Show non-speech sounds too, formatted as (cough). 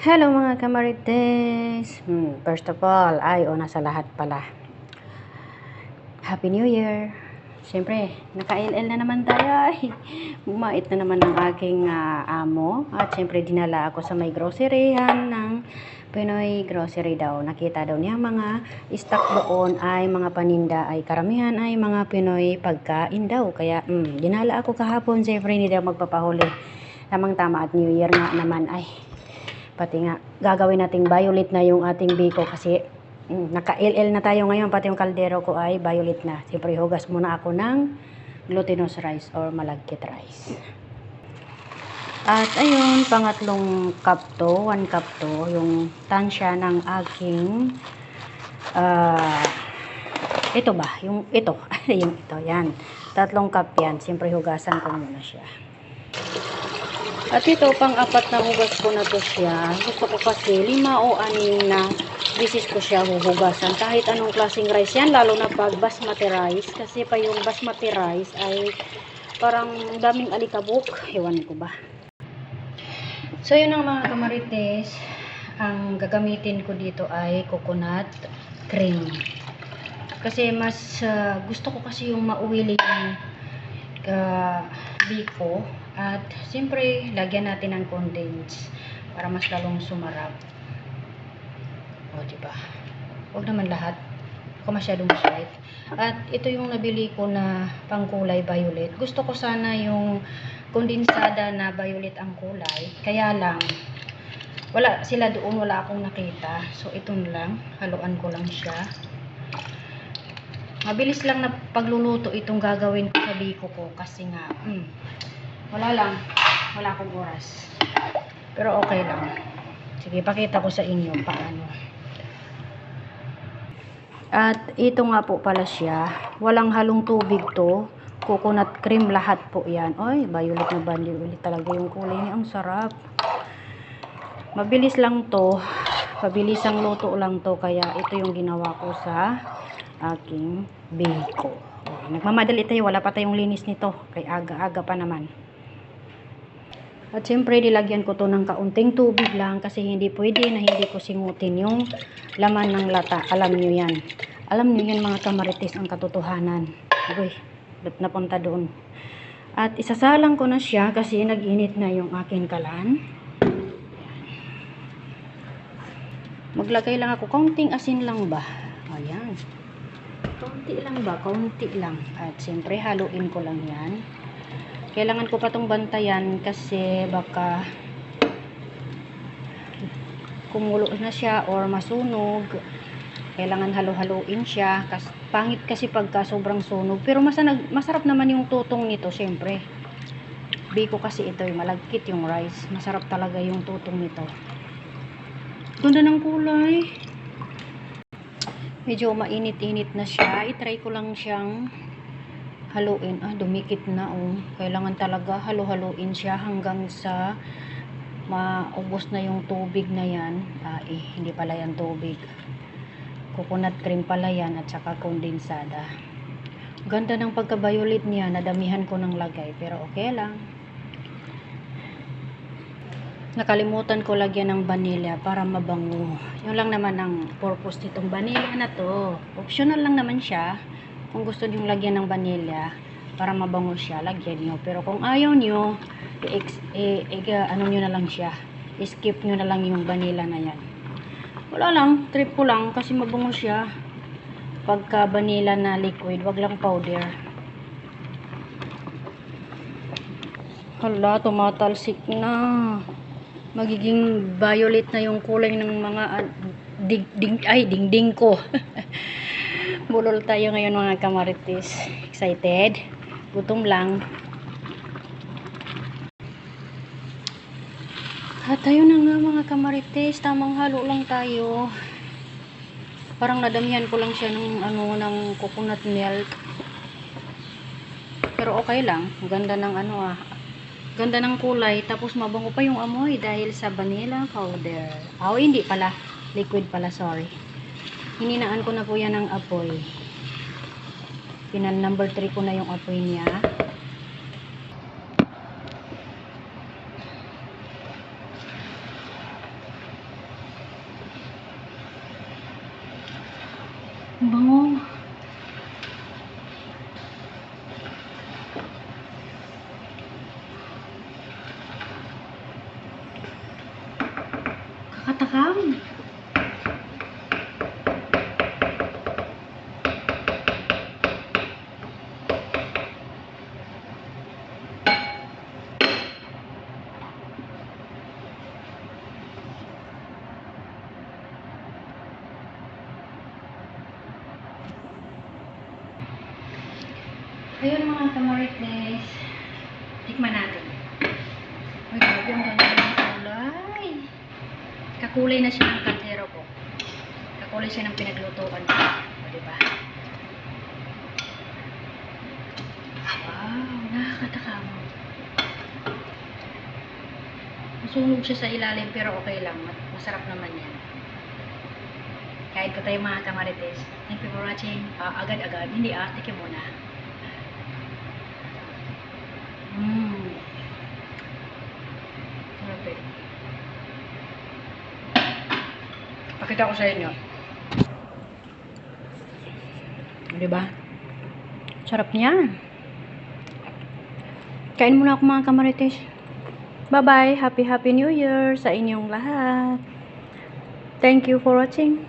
Hello mga kamarites! Hmm, first of all, ay una sa lahat pala. Happy New Year! Siyempre, naka-LL na naman tayo. Ay, bumait na naman ang aking ah, amo. At siyempre, dinala ako sa may groceryhan ng Pinoy Grocery daw. Nakita daw niya mga stock doon ay mga paninda ay karamihan ay mga Pinoy pagkain daw. Kaya, hmm, dinala ako kahapon. Siyempre, hindi daw magpapahuli. Tamang tama at New Year nga naman ay pati nga gagawin nating violet na yung ating biko kasi mm, naka-LL na tayo ngayon pati yung kaldero ko ay violet na. Siyempre hugas muna ako ng glutinous rice or malagkit rice. At ayun pangatlong cup to one cup to yung tansya ng aking ah, ito ba? Yung ito. (laughs) Yung ito yan. Tatlong cup yan. Siyempre hugasan ko muna siya at ito, pang-apat na hugas ko na to siya. Gusto ko kasi lima o anim na bisis ko siya huhugasan. Kahit anong klaseng rice yan, lalo na pag basmati rice. Kasi pa yung basmati rice ay parang daming alikabok. Ewan ko ba. So, yun ang mga kamarites. Ang gagamitin ko dito ay coconut cream. Kasi mas ah, gusto ko kasi yung mauwili yung uh, biko at siyempre lagyan natin ng condense para mas lalong sumarap. O diba? Huwag naman lahat. Ako masyadong sweet at ito yung nabili ko na pangkulay violet. Gusto ko sana yung kondensada na violet ang kulay. Kaya lang wala sila doon wala akong nakita. So ito lang haluan ko lang siya mabilis lang na pagluluto itong gagawin ko sa biko ko kasi nga mm, wala lang. Wala akong oras. Pero okay lang. Sige pakita ko sa inyo paano. At ito nga po pala siya. Walang halong tubig to. Coconut cream lahat po yan. Ay violet na violet talaga yung kulay niya. Ang sarap. Mabilis lang to. Pabilis ang luto lang to. Kaya ito yung ginawa ko sa aking biko. Oh, nagmamadali tayo, wala pa tayong linis nito. Kay aga-aga pa naman. At siyempre, dilagyan ko to ng kaunting tubig lang kasi hindi pwede na hindi ko singutin yung laman ng lata. Alam nyo yan. Alam nyo yan mga kamarites ang katotohanan. Uy, napunta doon? At isasalang ko na siya kasi nag-init na yung aking kalan. Maglagay lang ako. Kaunting asin lang ba? Ayan. Kaunti lang ba? Kaunti lang. At siyempre, haluin ko lang yan. Kailangan ko pa itong bantayan kasi baka kumulo na siya or masunog. Kailangan halo-haluin siya. Kas, pangit kasi pagka sobrang sunog. Pero masanag, masarap naman yung tutong nito, siyempre. Biko kasi ito, yung malagkit yung rice. Masarap talaga yung tutong nito. Ganda ng kulay medyo mainit-init na siya. I-try ko lang siyang haluin. Ah, dumikit na oh. Kailangan talaga halo-haluin siya hanggang sa maubos na yung tubig na yan. Ah, eh, hindi pala yan tubig. Coconut cream pala yan at saka kondensada. Ganda ng pagka-violet niya. Nadamihan ko ng lagay. Pero okay lang. Nakalimutan ko lagyan ng vanilla para mabango. Yun lang naman ang purpose nitong vanilla na to. Optional lang naman siya. Kung gusto niyo lagyan ng vanilla para mabango siya, lagyan niyo. Pero kung ayaw niyo, i, i, ano niyo na lang siya. I-skip niyo na lang yung vanilla na yan. Wala lang, trip ko lang kasi mabango siya. Pagka vanilla na liquid, wag lang powder. Hala, tumatalsik na magiging violet na yung kulay ng mga uh, ding, ding, ay dingding ko. (laughs) Bulol tayo ngayon mga kamarites excited? Gutom lang. At tayo na nga mga kamarites tamang halo lang tayo. Parang nadamihan ko lang siya ng ano ng coconut milk. Pero okay lang ganda ng ano ah Ganda ng kulay. Tapos mabango pa yung amoy dahil sa vanilla powder. Ah, oh, hindi pala. Liquid pala, sorry. Hininaan ko na po yan ng apoy. Pinal number 3 ko na yung apoy niya. Bango. Kakatakam. Ayun mga kamarites. Tikman natin. Ganda ng kulay. Kakulay na siya ng kaldero ko. Kakulay siya ng pinaglutuan ko. O, diba? Wow, nakakatakam. Masunog siya sa ilalim pero okay lang. Masarap naman yan. Kahit ko tayo mga kamarites. Thank you for watching. Ah, agad-agad. Hindi ah, tikim muna. Mmm. Sarap eh. Pakita ko sa inyo. Di ba? Sarap niya. Kain muna ako mga kamarites. Bye-bye. Happy Happy New Year sa inyong lahat. Thank you for watching.